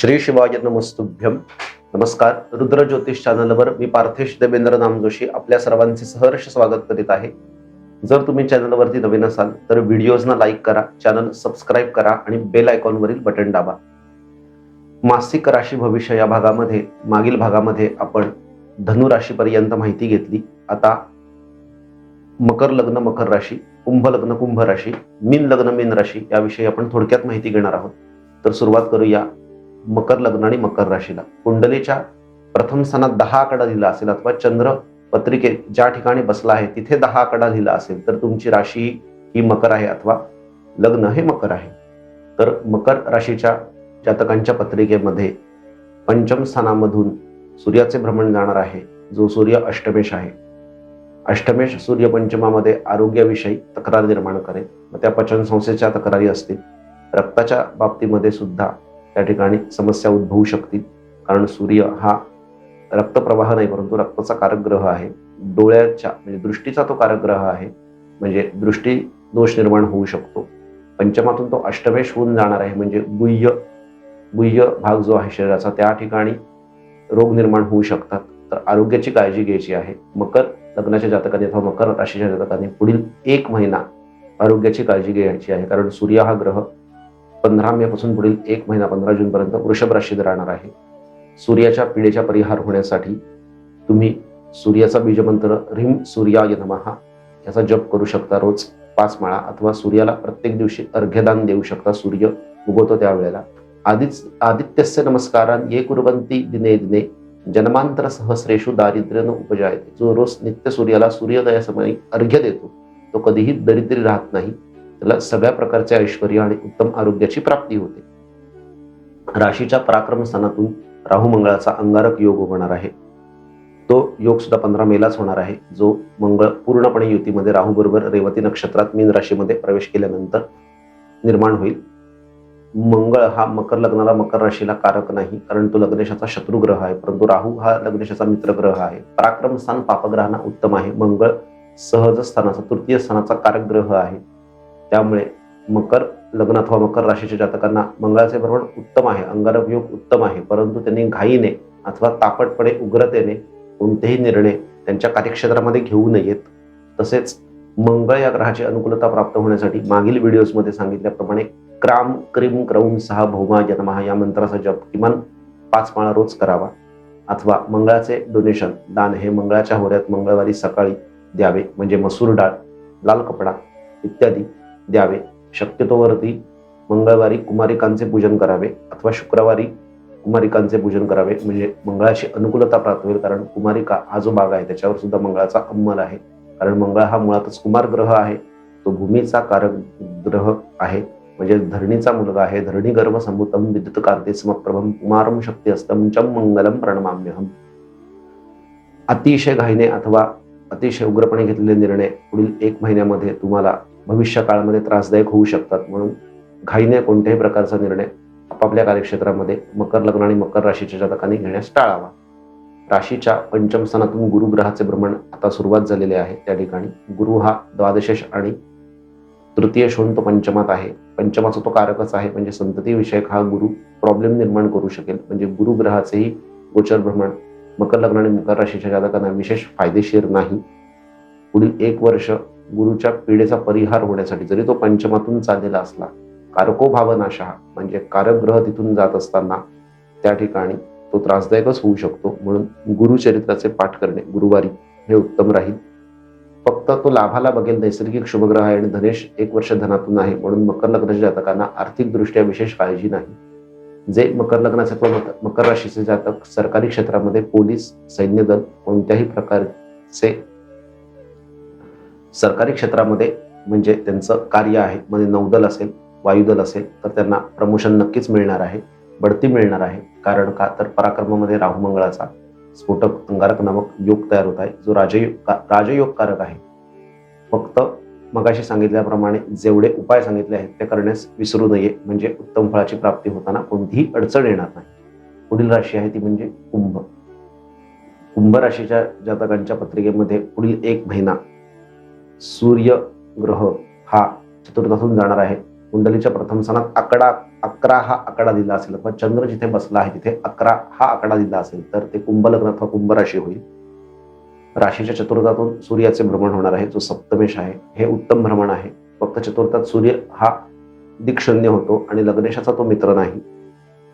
श्री शिवाय नमस्तुभ्यम नमस्कार रुद्र ज्योतिष चॅनलवर मी पार्थेश देवेंद्र नामजोशी आपल्या सर्वांचे सहर्ष स्वागत करीत आहे. जर तुम्ही चॅनलवरती नवीन असाल तर व्हिडिओजना लाईक करा चॅनल सबस्क्राईब करा आणि बेल आयकॉनवरील बटन दाबा. मासिक राशी भविष्य या भागामध्ये मागील भागामध्ये आपण धनु राशीपर्यंत माहिती घेतली. आता मकर लग्न मकर राशी कुंभ लग्न कुंभ राशी मीन लग्न मीन राशी याविषयी आपण थोडक्यात माहिती घेणार आहोत. तर सुरुवात करूया. मकर लग्न आणि मकर राशीला. कुंडलीच्या प्रथम स्थानात दहा आकडा लिहिला असेल अथवा चंद्र पत्रिकेत ज्या ठिकाणी बसला आहे तिथे दहा आकडा लिहिला असेल तर तुमची राशी ही मकर आहे अथवा लग्न हे मकर आहे. तर मकर राशीच्या जातकांच्या पत्रिकेमध्ये पंचम स्थानामधून सूर्याचे भ्रमण जाणार आहे जो सूर्य अष्टमेश आहे. अष्टमेश सूर्य पंचमामध्ये आरोग्याविषयी तक्रार निर्माण करेल. मग त्या पचन संस्थेच्या तक्रारी असतील. रक्ताच्या बाबतीमध्ये सुद्धा त्या ठिकाणी समस्या उद्भवू शकतील. कारण सूर्य हा रक्तप्रवाह नाही परंतु रक्ताचा कारक ग्रह आहे. डोळ्याच्या म्हणजे दृष्टीचा तो कारक ग्रह आहे. म्हणजे दृष्टी दोष निर्माण होऊ शकतो. पंचमातून तो अष्टमेश होऊन जाणार आहे म्हणजे गुह्य गुह्य भाग जो आहे शरीराचा त्या ठिकाणी रोग निर्माण होऊ शकतात. तर आरोग्याची काळजी घ्यायची आहे. मकर लग्नाच्या जातकाने अथवा मकर राशीच्या जातकाने पुढील एक महिना आरोग्याची काळजी घ्यायची आहे. कारण सूर्य हा ग्रह पंधरा मे पासून पुढील एक महिना पंधरा जून पर्यंत वृषभ राशीत राहणार आहे. सूर्याच्या पिढीचा परिहार होण्यासाठी तुम्ही सूर्याचा बीजमंत्र ह्रीम सूर्याय नमहा याचा जप करू शकता रोज पाच माळा अथवा सूर्याला प्रत्येक दिवशी अर्घ्यदान देऊ शकता. सूर्य उगवतो त्यावेळेला. आदिच आदित्यस्य नमस्कारान ये कुर्वंती दिने दिने जन्मांतर सहस्रेषु दारिद्र्य उपजायते. जो रोज नित्य सूर्याला सूर्योदयासमयी अर्घ्य देतो तो कधीही दरिद्री राहत नाही. त्याला सगळ्या प्रकारचे ऐश्वर आणि उत्तम आरोग्याची प्राप्ती होते. राशीच्या पराक्रम स्थानातून राहू मंगळाचा अंगारक योग होणार आहे. तो योग सुद्धा पंधरा मेलाच होणार आहे. जो मंगळ पूर्णपणे युतीमध्ये राहू बरोबर रेवती नक्षत्रात मीन राशीमध्ये प्रवेश केल्यानंतर निर्माण होईल. मंगळ हा मकर लग्नाला मकर राशीला कारक नाही कारण तो लग्नेशाचा शत्रू ग्रह आहे. परंतु राहू हा लग्नेशाचा मित्रग्रह आहे. पराक्रम स्थान पापग्रहांना उत्तम आहे. मंगळ सहज स्थानाचा तृतीय स्थानाचा कारक ग्रह आहे. त्यामुळे मकर लग्न अथवा मकर राशीच्या जातकांना मंगळाचे भ्रमण उत्तम आहे अंगारक योग उत्तम आहे. परंतु त्यांनी घाईने अथवा तापटपणे उग्रतेने कोणतेही निर्णय त्यांच्या कार्यक्षेत्रामध्ये घेऊ नयेत. तसेच मंगळ या ग्रहाची अनुकूलता प्राप्त होण्यासाठी मागील व्हिडिओजमध्ये सांगितल्याप्रमाणे क्राम क्रीम क्रौम सहा भौमा जन्महा या मंत्राचा जप किमान पाच माळा रोज करावा. अथवा मंगळाचे डोनेशन दान हे मंगळाच्या होऱ्यात मंगळवारी सकाळी द्यावे. म्हणजे मसूर डाळ लाल कपडा इत्यादी द्यावे. शक्यतोवरती मंगळवारी कुमारिकांचे पूजन करावे अथवा शुक्रवारी कुमारिकांचे पूजन करावे. म्हणजे मंगळाशी अनुकूलता प्राप्त होईल कारण कुमारिका हा जो भाग आहे त्याच्यावर सुद्धा मंगळाचा अंमल आहे. कारण मंगळ हा मुळातच कुमार ग्रह आहे. तो भूमीचा कारक ग्रह आहे. म्हणजे धरणीचा मुलगा आहे. धरणी गर्भ समुतम विद्युत कांती समप्रभम कुमारम शक्ती असतम चम मंगलम प्रणमाम्यहम अतिशय घाईने अथवा अतिशय उग्रपणे घेतलेले निर्णय पुढील एक महिन्यामध्ये तुम्हाला भविष्य काळामध्ये त्रासदायक होऊ शकतात. म्हणून घाईने कोणत्याही प्रकारचा निर्णय आपापल्या कार्यक्षेत्रामध्ये मकर लग्न आणि मकर राशीच्या जातकांनी घेण्यास टाळावा. राशीच्या पंचम स्थानातून गुरु भ्रमण आता सुरुवात झालेले आहे. त्या ठिकाणी गुरु हा द्वादशेश आणि तृतीय शोण तो पंचमात आहे. पंचमाचा तो कारकच आहे म्हणजे संततीविषयक हा गुरु प्रॉब्लेम निर्माण करू शकेल. म्हणजे गुरुग्रहाचेही गोचर भ्रमण मकर लग्न आणि मकर राशीच्या जातकांना विशेष फायदेशीर नाही. पुढील एक वर्ष गुरुच्या पिढेचा परिहार होण्यासाठी जरी तो पंचमातून चाललेला असला कारको भावनाशहा म्हणजे कारकग्रह तिथून जात असताना त्या ठिकाणी तो त्रासदायकच होऊ शकतो. म्हणून गुरुचरित्राचे पाठ करणे गुरुवारी हे उत्तम राहील. फक्त तो लाभाला बघेल नैसर्गिक शुभग्रह आहे आणि धनेश एक वर्ष धनातून आहे म्हणून मकर लग्नाच्या जातकांना आर्थिकदृष्ट्या विशेष काळजी नाही. जे मकर लग्नाचे किंवा मकर राशीचे जातक सरकारी क्षेत्रामध्ये पोलीस सैन्य दल कोणत्याही प्रकारचे सरकारी क्षेत्रामध्ये म्हणजे त्यांचं कार्य आहे. म्हणजे नौदल असेल वायुदल असेल तर त्यांना प्रमोशन नक्कीच मिळणार आहे. बढती मिळणार आहे. कारण का? तर पराक्रमामध्ये राहुमंगळाचा स्फोटक अंगारक नामक योग तयार होत आहे. जो राजयोग का- राजयोगकारक आहे. फक्त मगाशी सांगितल्याप्रमाणे जेवढे उपाय सांगितले आहेत ते करण्यास विसरू नये. म्हणजे उत्तम फळाची प्राप्ती होताना कोणतीही अडचण येणार नाही. पुढील राशी आहे ती म्हणजे कुंभ. कुंभ राशीच्या जातकांच्या पत्रिकेमध्ये पुढील एक महिना सूर्य ग्रह हा चतुर्थातून जाणार आहे. कुंडलीच्या प्रथम स्थानात आकडा अकरा हा आकडा दिला असेल. अथवा चंद्र जिथे बसला आहे तिथे अकरा हा आकडा दिला असेल. तर ते कुंभलग्न अथवा कुंभ राशी होईल. राशीच्या चतुर्थातून सूर्याचे भ्रमण होणार आहे. जो सप्तमेश आहे हे उत्तम भ्रमण आहे. फक्त चतुर्थात सूर्य हा दिक्षण्य होतो आणि लग्नेशाचा तो मित्र नाही.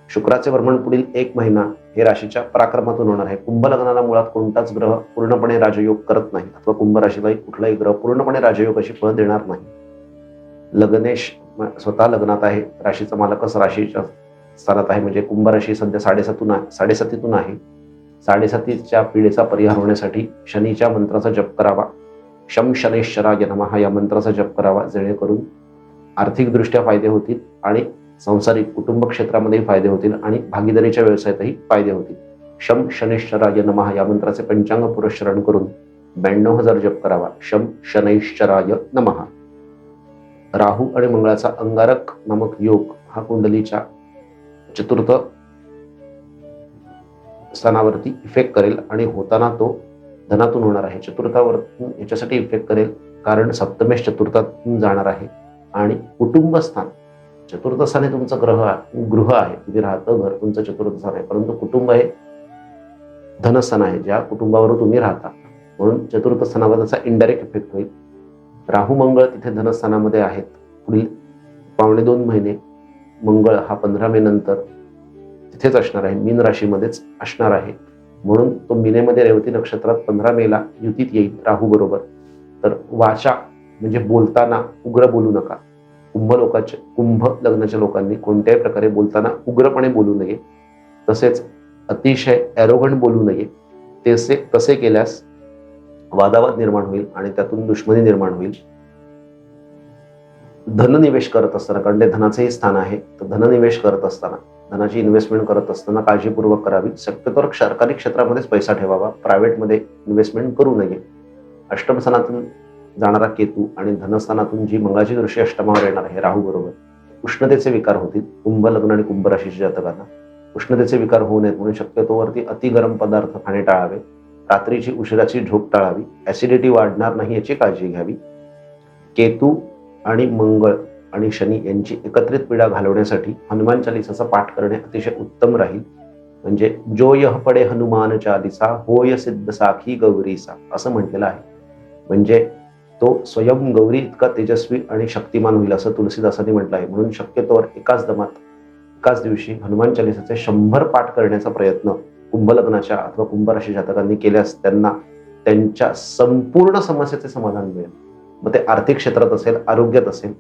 शुक्राचे भ्रमण पुढील एक महिना हे राशीच्या पराक्रमातून होणार आहे. कुंभ लग्नाला मुळात कोणताच ग्रह पूर्णपणे राजयोग करत नाही. अथवा कुंभ राशीलाही कुठलाही ग्रह पूर्णपणे राजयोग अशी फळ देणार नाही. लग्नेश म- स्वतः लग्नात आहे. राशीचा मालकच राशीच्या स्थानात आहे. म्हणजे कुंभ राशी सध्या साडेसातून आहे साडेसातीतून आहे. साडेसातीच्या पिढीचा परिहार होण्यासाठी शनीच्या मंत्राचा जप करावा. शम शनेश्वरा जनमहा या मंत्राचा जप करावा. जेणेकरून आर्थिकदृष्ट्या फायदे होतील आणि सांसारिक कुटुंब क्षेत्रामध्येही फायदे होतील आणि भागीदारीच्या व्यवसायातही फायदे होतील. शम शनैश्चराय नमः या मंत्राचे पंचांग पुरस्रण करून ब्याण्णव हजार जप करावा. शम शनैश्चराय नमः. राहू आणि मंगळाचा अंगारक नामक योग हा कुंडलीच्या चतुर्थ स्थानावरती इफेक्ट करेल आणि होताना तो धनातून होणार आहे. चतुर्थावर याच्यासाठी इफेक्ट करेल कारण सप्तमेश चतुर्थातून जाणार आहे आणि कुटुंब स्थान तुमचं ग्रह गृह आहे. तिथे राहतं घर तुमचं चतुर्थ आहे. परंतु कुटुंब हे धनस्थान आहे. ज्या कुटुंबावर तुम्ही राहता म्हणून चतुर्थ स्थानावर त्याचा इनडायरेक्ट इफेक्ट होईल. राहू मंगळ तिथे धनस्थानामध्ये आहेत. पुढील पावणे दोन महिने मंगळ हा पंधरा मे नंतर तिथेच असणार आहे. मीन राशीमध्येच असणार आहे. म्हणून तो मिनेमध्ये रेवती नक्षत्रात पंधरा मेला युतीत येईल. राहू बरोबर. तर वाचा म्हणजे बोलताना उग्र बोलू नका. कुंभ लोकांचे कुंभ लग्नाच्या लोकांनी कोणत्याही प्रकारे बोलताना उग्रपणे बोलू नये. तसेच अतिशय ॲरोगंट बोलू नये. तसे तसे केल्यास वादावाद निर्माण होईल आणि त्यातून दुश्मनी निर्माण होईल. धननिवेश करत असताना कारण ते धनाचेही स्थान आहे तर धननिवेश करत असताना धनाची इन्व्हेस्टमेंट करत असताना काळजीपूर्वक करावी. शक्यतोवर सरकारी क्षेत्रामध्येच पैसा ठेवावा. प्रायव्हेटमध्ये इन्व्हेस्टमेंट करू नये. अष्टम स्थानातून जाणारा केतू आणि धनस्थानातून जी मंगळाची दृष्टी अष्टमावर येणार आहे राहू बरोबर उष्णतेचे विकार होतील कुंभ लग्न आणि कुंभ राशीच्या जातकांना. उष्णतेचे विकार होऊ नयेत म्हणून शक्यतोवरती अति गरम पदार्थ खाणे टाळावे. रात्रीची उशिराची झोप टाळावी. ऍसिडिटी वाढणार नाही याची काळजी घ्यावी. केतू आणि मंगळ आणि शनी यांची एकत्रित पीडा घालवण्यासाठी हनुमान चालिसाचा पाठ करणे अतिशय उत्तम राहील. म्हणजे जो यह पडे हनुमान चालिसा होय सिद्ध साखी गौरीसा असं म्हटलेलं आहे. म्हणजे तो स्वयं गौरी इतका तेजस्वी आणि शक्तिमान होईल असं तुलसीदासांनी म्हटलं आहे. म्हणून शक्यतोवर एकाच दमात एकाच दिवशी हनुमान चालिसाचे शंभर पाठ करण्याचा प्रयत्न कुंभ लग्नाच्या अथवा कुंभराशी जातकांनी केल्यास त्यांना त्यांच्या संपूर्ण समस्येचे समाधान मिळेल. मग ते आर्थिक क्षेत्रात असेल आरोग्यात असेल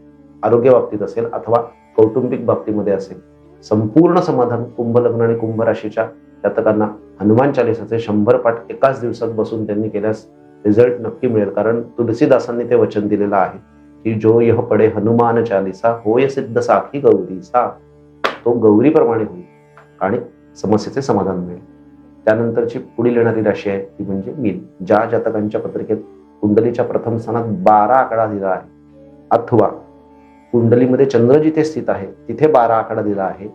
आरोग्य बाबतीत असेल अथवा कौटुंबिक बाबतीमध्ये असेल संपूर्ण समाधान कुंभलग्न आणि कुंभराशीच्या जातकांना हनुमान चालिसाचे शंभर पाठ एकाच दिवसात बसून त्यांनी केल्यास रिझल्ट नक्की मिळेल. कारण तुलसीदासांनी ते वचन दिलेलं आहे की जो यह पडे हनुमान चालिसा होय सिद्ध साखी गौरीसा तो गौरीप्रमाणे होईल आणि समस्येचे समाधान मिळेल. त्यानंतरची पुढील येणारी राशी आहे ती म्हणजे मीन. ज्या जातकांच्या पत्रिकेत कुंडलीच्या प्रथम स्थानात बारा आकडा दिला आहे अथवा कुंडलीमध्ये चंद्र जिथे स्थित आहे तिथे बारा आकडा दिला आहे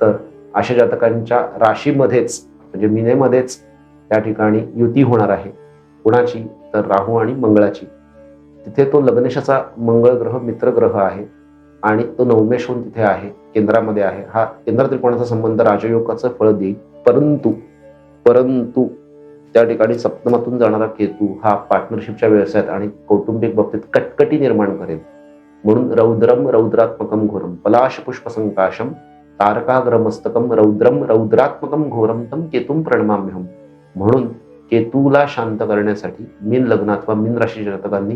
तर अशा जातकांच्या राशीमध्येच म्हणजे मिनेमध्येच त्या ठिकाणी युती होणार आहे. कुणाची तर राहू आणि मंगळाची. तिथे तो लग्नेशाचा मंगळ ग्रह मित्र ग्रह आहे आणि तो नवमेश होऊन तिथे आहे केंद्रामध्ये आहे. हा केंद्र त्रिकोणाचा संबंध राजयोगाचं फळ देईल. परंतु परंतु त्या ठिकाणी सप्तमातून जाणारा केतू हा पार्टनरशिपच्या व्यवसायात आणि कौटुंबिक बाबतीत कटकटी निर्माण करेल. म्हणून रौद्रम रौद्रात्मकम घोरम पलाश पुष्प संकाशम तारकाग्रमस्तकम रौद्रम रौद्रात्मकम घोरम तम केतुम प्रणमाम्यहम. म्हणून केतूला शांत करण्यासाठी मीन लग्न अथवा मीन राशी जातकांनी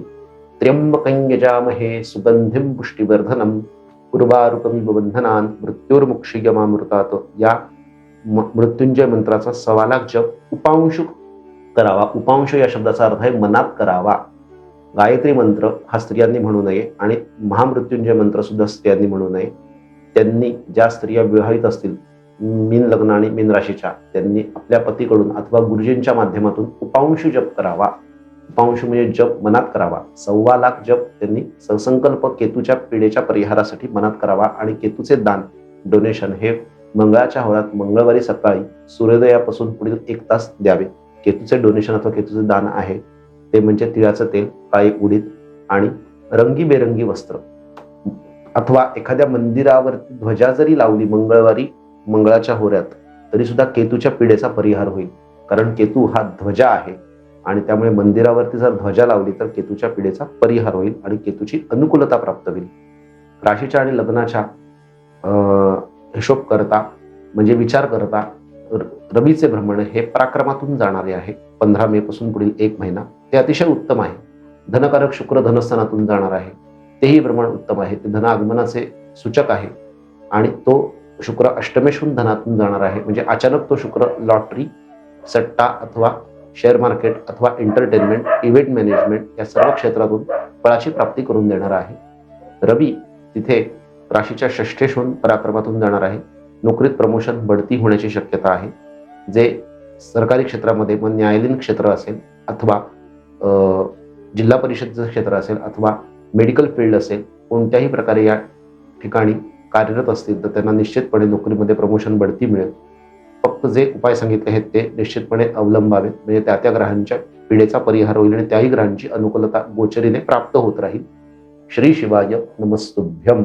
त्र्यंबकंगजामहे सुगंधिम पुष्टीवर्धनम पूर्वारुकमिव बंधनान या म- मृत्युंजय मंत्राचा सवालाक जप उपांशु करावा. उपांश या शब्दाचा अर्थ आहे मनात करावा. गायत्री मंत्र हा स्त्रियांनी म्हणू नये आणि महामृत्युंजय मंत्र सुद्धा स्त्रियांनी म्हणू नये. त्यांनी ज्या स्त्रिया विवाहित असतील मीन लग्न आणि मीन राशीच्या त्यांनी आपल्या पतीकडून अथवा गुरुजींच्या माध्यमातून उपांशु जप करावा. उपांशु म्हणजे जप मनात करावा. सव्वा लाख जप त्यांनी संकल्प केतूच्या पिढेच्या परिहारासाठी मनात करावा आणि केतूचे दान डोनेशन हे मंगळाच्या हवळात मंगळवारी सकाळी सूर्योदयापासून पुढील एक तास द्यावे. केतूचे डोनेशन अथवा केतूचे दान आहे ते म्हणजे तिळाचं तेल काळी उडीद आणि रंगीबेरंगी वस्त्र. अथवा एखाद्या मंदिरावरती ध्वजा जरी लावली मंगळवारी मंगळाच्या होऱ्यात तरी सुद्धा केतूच्या पिढेचा परिहार होईल. कारण केतू हा ध्वजा आहे आणि त्यामुळे मंदिरावरती जर ध्वजा लावली तर केतूच्या पिढेचा परिहार होईल आणि केतूची अनुकूलता प्राप्त होईल. राशीच्या आणि लग्नाच्या हिशोब करता म्हणजे विचार करता र- रवीचे भ्रमण हे पराक्रमातून जाणारे आहे. पंधरा मे पासून पुढील एक महिना. ते अतिशय उत्तम आहे. धनकारक शुक्र धनस्थानातून जाणार आहे. तेही भ्रमण उत्तम आहे. ते धन आगमनाचे सूचक आहे. आणि तो शुक्र अष्टमेशून धनातून जाणार आहे. म्हणजे अचानक तो शुक्र लॉटरी सट्टा अथवा शेअर मार्केट अथवा एंटरटेनमेंट इव्हेंट मॅनेजमेंट या सर्व क्षेत्रातून फळाची प्राप्ती करून देणार आहे. रवी तिथे राशीच्या षष्ठेशून पराक्रमातून जाणार आहे. नोकरीत प्रमोशन बढती होण्याची शक्यता आहे. जे सरकारी क्षेत्रामध्ये मग न्यायालयीन क्षेत्र असेल अथवा जिल्हा परिषदचं क्षेत्र असेल अथवा मेडिकल फील्ड असेल कोणत्याही प्रकारे या ठिकाणी कार्यरत असतील तर त्यांना निश्चितपणे नोकरीमध्ये प्रमोशन बढती मिळेल. फक्त जे उपाय सांगितले आहेत ते निश्चितपणे अवलंबावेत. म्हणजे त्या त्या ग्रहांच्या पिढेचा परिहार होईल आणि त्याही ग्रहांची अनुकूलता गोचरीने प्राप्त होत राहील. श्री शिवाय नमस्तुभ्यम.